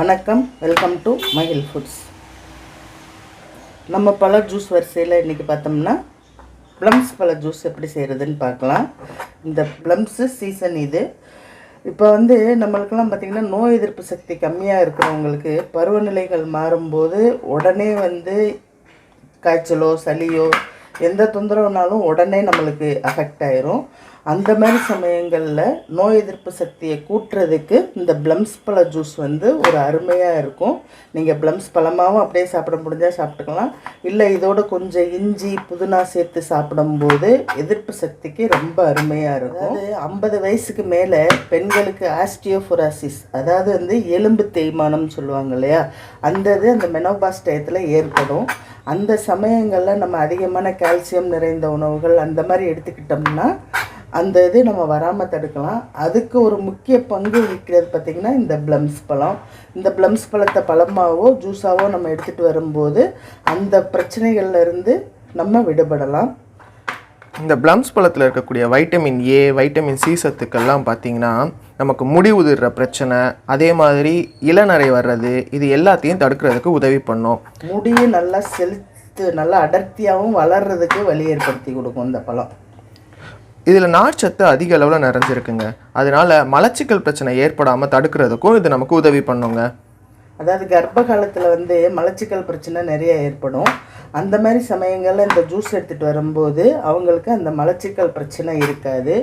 வணக்கம் welcome to மகில் foods நம்ம பழ ஜூஸ் வரிசையில் இன்றைக்கி பார்த்தோம்னா ப்ளம்ஸ் பழ ஜூஸ் எப்படி செய்கிறதுன்னு பார்க்கலாம். இந்த ப்ளம்ஸு சீசன் இது. இப்போ வந்து நம்மளுக்கெல்லாம் பார்த்திங்கன்னா நோய் எதிர்ப்பு சக்தி கம்மியாக இருக்கிறவங்களுக்கு பருவநிலைகள் மாறும்போது உடனே வந்து காய்ச்சலோ சளியோ எந்த தொந்தரவுனாலும் உடனே நம்மளுக்கு அஃபெக்ட் ஆயிரும். அந்த மாதிரி சமயங்களில் நோய் எதிர்ப்பு சக்தியை கூட்டுறதுக்கு இந்த ப்ளம்ஸ் பழ ஜூஸ் வந்து ஒரு அருமையாக இருக்கும். நீங்கள் ப்ளம்ஸ் பழமாகவும் அப்படியே சாப்பிட முடிஞ்சால் சாப்பிட்டுக்கலாம். இல்லை இதோட கொஞ்சம் இஞ்சி புதினா சேர்த்து சாப்பிடும்போது எதிர்ப்பு சக்திக்கு ரொம்ப அருமையாக இருக்கும். அதாவது ஐம்பது வயசுக்கு மேலே பெண்களுக்கு ஆஸ்டியோஃபுராசிஸ் அதாவது வந்து எலும்பு தேய்மானம் சொல்லுவாங்க இல்லையா? அந்த இது அந்த மெனோபாஸ் டயத்தில் ஏற்படும். அந்த சமயங்களில் நம்ம அதிகமான கால்சியம் நிறைந்த உணவுகள் அந்த மாதிரி எடுத்துக்கிட்டோம்னா அந்த இது நம்ம வராமல் தடுக்கலாம். அதுக்கு ஒரு முக்கிய பங்கு வகிக்கிறது பார்த்திங்கன்னா இந்த ப்ளம்ஸ் பழம். இந்த ப்ளம்ஸ் பழத்தை பழமாவோ ஜூஸாவோ நம்ம எடுத்துகிட்டு வரும்போது அந்த பிரச்சனைகள்ல இருந்து நம்ம விடுபடலாம். இந்த ப்ளம்ஸ் பழத்தில் இருக்கக்கூடிய வைட்டமின் ஏ வைட்டமின் சி சத்துக்கள்லாம் பார்த்தீங்கன்னா நமக்கு முடி உதிர்ற பிரச்சனை அதே மாதிரி இளநரை வர்றது இது எல்லாத்தையும் தடுக்கிறதுக்கு உதவி பண்ணும். முடியை நல்லா செலுத்து நல்லா அடர்த்தியாகவும் வளர்றதுக்கு வழி ஏற்படுத்தி கொடுக்கும் இந்த பழம். இதில் நார்ச்சத்து அதிக அளவில் நிறைஞ்சிருக்குங்க. அதனால மலச்சிக்கல் பிரச்சனை ஏற்படாமல் தடுக்கிறதுக்கும் இது நமக்கு உதவி பண்ணுங்க. அதாவது கர்ப்ப காலத்தில் வந்து மலச்சிக்கல் பிரச்சனை நிறைய ஏற்படும். அந்த மாதிரி சமயங்களில் இந்த ஜூஸ் எடுத்துகிட்டு வரும்போது அவங்களுக்கு அந்த மலச்சிக்கல் பிரச்சனை இருக்காது.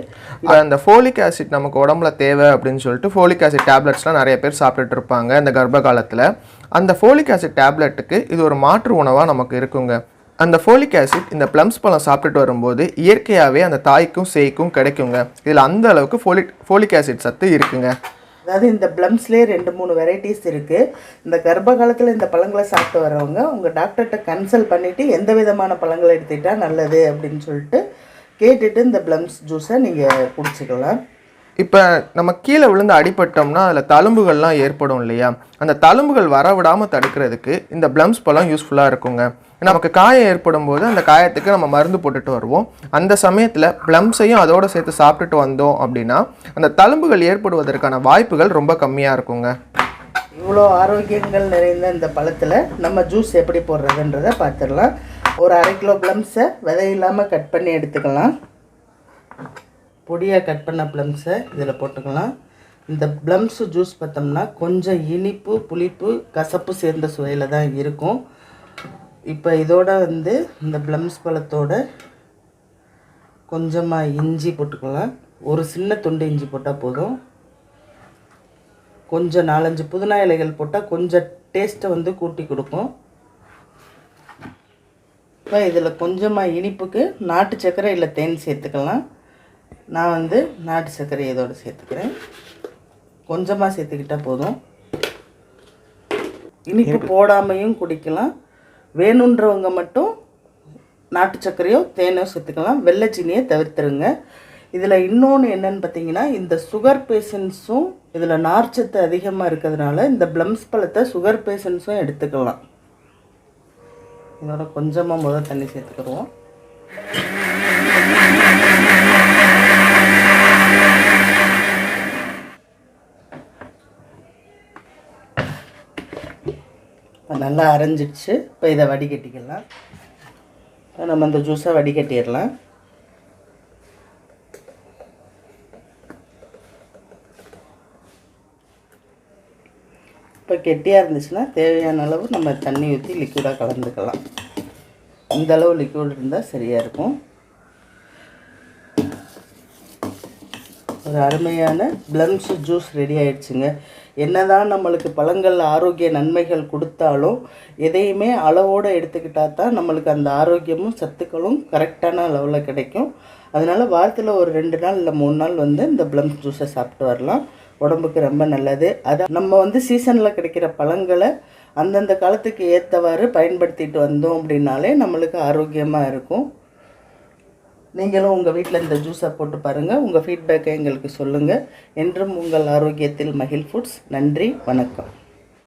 அந்த ஃபோலிக் ஆசிட் நமக்கு உடம்புல தேவை அப்படின்னு சொல்லிட்டு ஃபோலிக் ஆசிட் டேப்லெட்ஸ்லாம் நிறைய பேர் சாப்பிட்டுட்டு இருப்பாங்க இந்த கர்ப்ப காலத்தில். அந்த ஃபோலிக் ஆசிட் டேப்லெட்டுக்கு இது ஒரு மாற்று உணவாக நமக்கு இருக்குங்க. அந்த ஃபோலிக் ஆசிட் இந்த ப்ளம்ஸ் பழம் சாப்பிட்டுட்டு வரும்போது இயற்கையாகவே அந்த தாய்க்கும் சேய்க்கும் கிடைக்குங்க. இதில் அந்த அளவுக்கு ஃபோலிக் ஃபோலிக் ஆசிட் சத்து இருக்குங்க. அதாவது இந்த ப்ளம்ஸ்லேயே ரெண்டு மூணு வெரைட்டிஸ் இருக்குது இந்த கர்ப்ப காலத்தில் இந்த பழங்களை சாப்பிட்டு வரவங்க உங்கள் டாக்டர்கிட்ட கன்சல்ட் பண்ணிவிட்டு எந்த விதமான பழங்களை எடுத்துக்கிட்டா நல்லது அப்படின்னு சொல்லிட்டு கேட்டுட்டு இந்த ப்ளம்ஸ் ஜூஸை நீங்கள் குடிச்சிக்கலாம். இப்போ நம்ம கீழே விழுந்து அடிபட்டோம்னா அதில் தழும்புகள்லாம் ஏற்படும் இல்லையா? அந்த தழும்புகள் வர விடாமல் தடுக்கிறதுக்கு இந்த ப்ளம்ஸ் பழம் யூஸ்ஃபுல்லாக இருக்குங்க. நமக்கு காயம் ஏற்படும் போது அந்த காயத்துக்கு நம்ம மருந்து போட்டுட்டு வருவோம். அந்த சமயத்தில் ப்ளம்ஸையும் அதோடு சேர்த்து சாப்பிட்டுட்டு வந்தோம் அப்படின்னா அந்த தழும்புகள் ஏற்படுவதற்கான வாய்ப்புகள் ரொம்ப கம்மியாக இருக்குங்க. இவ்வளோ ஆரோக்கியங்கள் நிறைந்த இந்த பழத்தில் நம்ம ஜூஸ் எப்படி போடுறதுன்றதை பார்த்துடலாம். ஒரு அரை கிலோ ப்ளம்ஸை விதை இல்லாமல் கட் பண்ணி எடுத்துக்கலாம். பொடியாக கட் பண்ண ப்ளம்ஸை இதில் போட்டுக்கலாம். இந்த ப்ளம்ஸு ஜூஸ் பார்த்தோம்னா கொஞ்சம் இனிப்பு புளிப்பு கசப்பு சேர்ந்த சுவையில் தான் இருக்கும். இப்போ இதோட வந்து இந்த ப்ளம்ஸ் பழத்தோட கொஞ்சமாக இஞ்சி போட்டுக்கலாம். ஒரு சின்ன துண்டு இஞ்சி போட்டால் போதும். கொஞ்சம் நாலஞ்சு புதினா இலைகள் போட்டால் கொஞ்சம் டேஸ்ட்டை வந்து கூட்டி கொடுக்கும். இப்போ இதில் கொஞ்சமாக இனிப்புக்கு நாட்டு சர்க்கரை இல்லை தேன் சேர்த்துக்கலாம். நான் வந்து நாட்டு சர்க்கரை இதோடு சேர்த்துக்கிறேன். கொஞ்சமாக சேர்த்துக்கிட்டால் போதும். இனிப்பு போடாமையும் குடிக்கலாம். வேணுன்றவங்க மட்டும் நாட்டு சர்க்கரையோ தேனோ சேர்த்துக்கலாம். வெள்ளை சீனியை தவிர்த்துருங்க. இதில் இன்னொன்று என்னன்னு பார்த்தீங்கன்னா இந்த சுகர் பேஷண்ட்ஸும் இதில் நார்ச்சத்து அதிகமாக இருக்கிறதுனால இந்த ப்ளம்ஸ் பழத்தை சுகர் பேஷண்ட்ஸும் எடுத்துக்கலாம். இதோட கொஞ்சமாக முதல் தண்ணி சேர்த்துக்கிடுவோம். இப்போ நல்லா அரைஞ்சிடுச்சு. இப்போ இதை வடிகட்டிக்கலாம். இப்போ நம்ம அந்த ஜூஸை வடிகட்டிடலாம். இப்போ கெட்டியாக இருந்துச்சுன்னா தேவையான அளவு நம்ம தண்ணி ஊற்றி லிக்விடாக கலந்துக்கலாம். இந்த அளவு லிக்விட் இருந்தால் சரியாக இருக்கும். ஒரு அருமையான ப்ளம்ஸ் ஜூஸ் ரெடி ஆயிடுச்சுங்க. என்னதான் நம்மளுக்கு பழங்கள் ஆரோக்கிய நன்மைகள் கொடுத்தாலும் எதையுமே அளவோடு எடுத்துக்கிட்டால் தான் நம்மளுக்கு அந்த ஆரோக்கியமும் சத்துக்களும் கரெக்டான அளவில் கிடைக்கும். அதனால் வாரத்தில் ஒரு ரெண்டு நாள் இல்லை மூணு நாள் வந்து இந்த ப்ளம் ஜூஸை சாப்பிட்டு வரலாம். உடம்புக்கு ரொம்ப நல்லது. அதை நம்ம வந்து சீசனில் கிடைக்கிற பழங்களை அந்தந்த காலத்துக்கு ஏற்றவாறு பயன்படுத்திட்டு வந்தோம் அப்படின்னாலே நம்மளுக்கு ஆரோக்கியமாக இருக்கும். நீங்களும் உங்கள் வீட்டில் இந்த ஜூஸை போட்டு பாருங்கள் உங்கள் ஃபீட்பேக்கை எங்களுக்கு சொல்லுங்கள் என்றும் உங்கள் ஆரோக்கியத்தில் மகிழ் ஃபுட்ஸ் நன்றி வணக்கம்.